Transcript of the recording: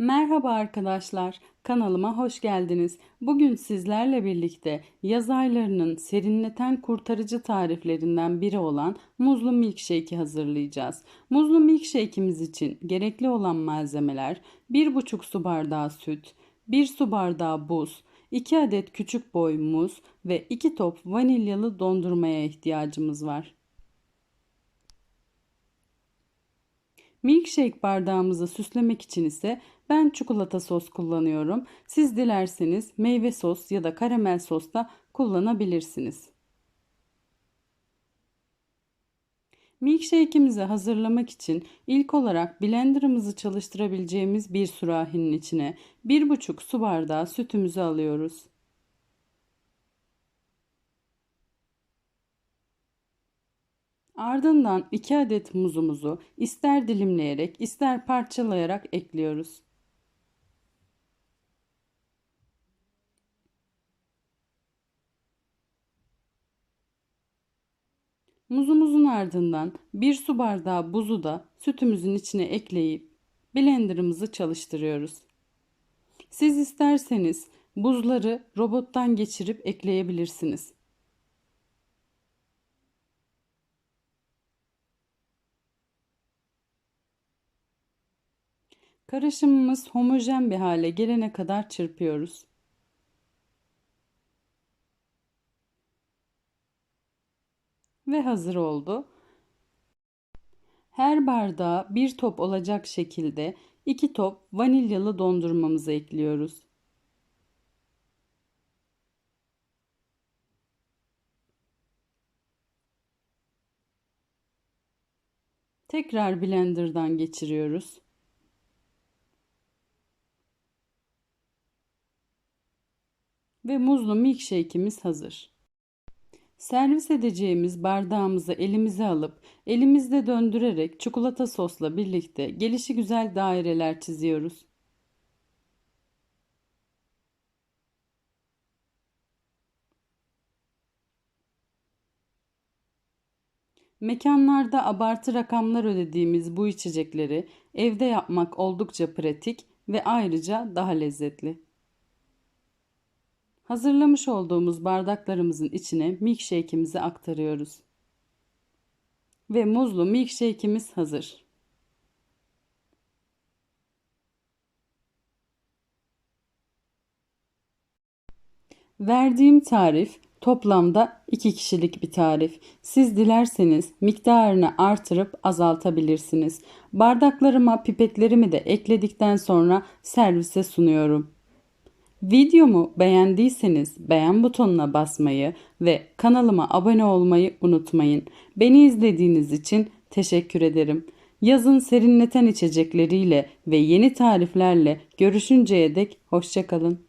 Merhaba arkadaşlar, kanalıma hoş geldiniz. Bugün sizlerle birlikte yaz aylarının serinleten kurtarıcı tariflerinden biri olan muzlu milkshake'i hazırlayacağız. Muzlu milkshake'imiz için gerekli olan malzemeler 1,5 su bardağı süt, 1 su bardağı buz, 2 adet küçük boy muz ve 2 top vanilyalı dondurmaya ihtiyacımız var. Milkshake bardağımızı süslemek için ise ben çikolata sos kullanıyorum. Siz dilerseniz meyve sos ya da karamel sos da kullanabilirsiniz. Milkshake'imizi hazırlamak için ilk olarak blenderımızı çalıştırabileceğimiz bir sürahinin içine 1,5 su bardağı sütümüzü alıyoruz. Ardından 2 adet muzumuzu ister dilimleyerek ister parçalayarak ekliyoruz. Muzumuzun ardından 1 su bardağı buzu da sütümüzün içine ekleyip blenderımızı çalıştırıyoruz. Siz isterseniz buzları robottan geçirip ekleyebilirsiniz. Karışımımız homojen bir hale gelene kadar çırpıyoruz. Ve hazır oldu. Her bardağa bir top olacak şekilde iki top vanilyalı dondurmamızı ekliyoruz. Tekrar blenderdan geçiriyoruz. Ve muzlu milkshake'imiz hazır. Servis edeceğimiz bardağımızı elimize alıp elimizde döndürerek çikolata sosla birlikte gelişi güzel daireler çiziyoruz. Mekanlarda abartı rakamlar ödediğimiz bu içecekleri evde yapmak oldukça pratik ve ayrıca daha lezzetli. Hazırlamış olduğumuz bardaklarımızın içine milkshake'imizi aktarıyoruz. Ve muzlu milkshake'imiz hazır. Verdiğim tarif toplamda 2 kişilik bir tarif. Siz dilerseniz miktarını artırıp azaltabilirsiniz. Bardaklarıma pipetlerimi de ekledikten sonra servise sunuyorum. Videomu beğendiyseniz beğen butonuna basmayı ve kanalıma abone olmayı unutmayın. Beni izlediğiniz için teşekkür ederim. Yazın serinleten içecekleriyle ve yeni tariflerle görüşünceye dek hoşçakalın.